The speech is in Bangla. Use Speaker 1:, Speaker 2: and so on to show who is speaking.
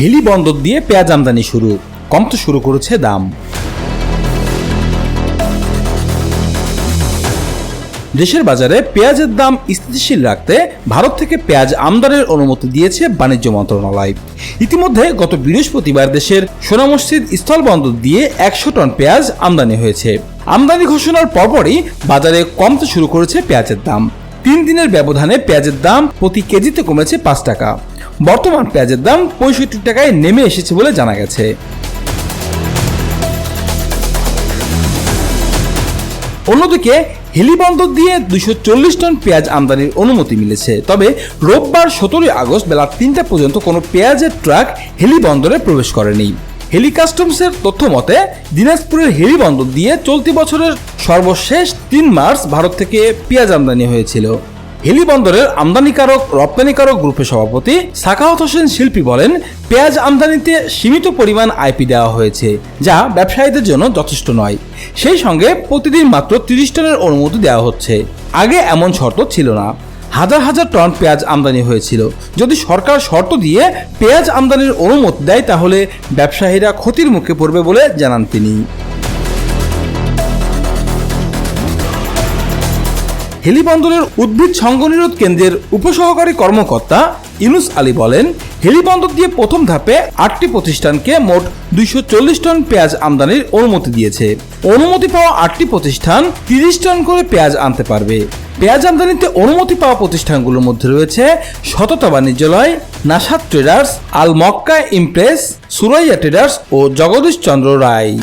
Speaker 1: হিলি বন্দর দিয়ে পেঁয়াজ আমদানি শুরু। কমতে শুরু করেছে দাম। দেশের বাজারে পেঁয়াজের দাম স্থিতিশীল রাখতে ভারত থেকে পেঁয়াজ আমদানির অনুমতি দিয়েছে বাণিজ্য মন্ত্রণালয়। ইতিমধ্যে গত বৃহস্পতিবার দেশের সোনা মসজিদ স্থলবন্দর দিয়ে একশো টন পেঁয়াজ আমদানি হয়েছে। আমদানি ঘোষণার পরপরই বাজারে কমতে শুরু করেছে পেঁয়াজের দাম। তিন দিনের ব্যবধানে পেঁয়াজের দাম প্রতি কেজিতে কমেছে পাঁচ টাকা। বর্তমান পেঁয়াজের দাম পঁয়ষট্টি টাকায় নেমে এসেছে বলে জানা গেছে। অন্যদিকে, হেলিবন্দর দিয়ে দুশো চল্লিশ টন পেঁয়াজ আমদানির অনুমতি মিলেছে। তবে রোববার সতেরোই আগস্ট বেলা তিনটা পর্যন্ত কোনো পেঁয়াজের ট্রাক হেলিবন্দরে প্রবেশ করেনি। হেলি কাস্টমসের তথ্য মতে, দিনাজপুরের হেলিবন্দর দিয়ে চলতি বছরের সর্বশেষ তিন মার্চ ভারত থেকে পেঁয়াজ আমদানি হয়েছিল। হেলি বন্দরের আমদানিকারক, রপ্তানিকারক গ্রুপের সভাপতি সাকাওয়াত হোসেন শিল্পী বলেন, পেঁয়াজ আমদানিতে সীমিত পরিমাণ আইপি দেওয়া হয়েছে, যা ব্যবসায়ীদের জন্য যথেষ্ট নয়। সেই সঙ্গে প্রতিদিন মাত্র তিরিশ টনের অনুমতি দেওয়া হচ্ছে। আগে এমন শর্ত ছিল না। হাজার হাজার টন পেঁয়াজ আমদানি হয়েছিল। যদি সরকার শর্ত দিয়ে পেঁয়াজ আমদানির অনুমতি দেয়, তাহলে ব্যবসায়ীরা ক্ষতির মুখে পড়বে বলে জানান তিনি। হেলিবন্দরের উদ্ভিদ সংগনিরোধ কেন্দ্রের উপসহকারী কর্মকর্তা ইউনুস আলী বলেন, হেলিবন্দর দিয়ে প্রথম ধাপে আটটি প্রতিষ্ঠানকে মোট দুইশো চল্লিশ টন পেঁয়াজ আমদানির অনুমতি দিয়েছে। অনুমতি পাওয়া আটটি প্রতিষ্ঠান তিরিশ টন করে পেঁয়াজ আনতে পারবে। পেঁয়াজ আমদানিতে অনুমতি পাওয়া প্রতিষ্ঠানগুলোর মধ্যে রয়েছে Sotota Banijyaloy, Nasad traders, Al Makka impress, Suraiya traders ও জগদীশ চন্দ্র রায়।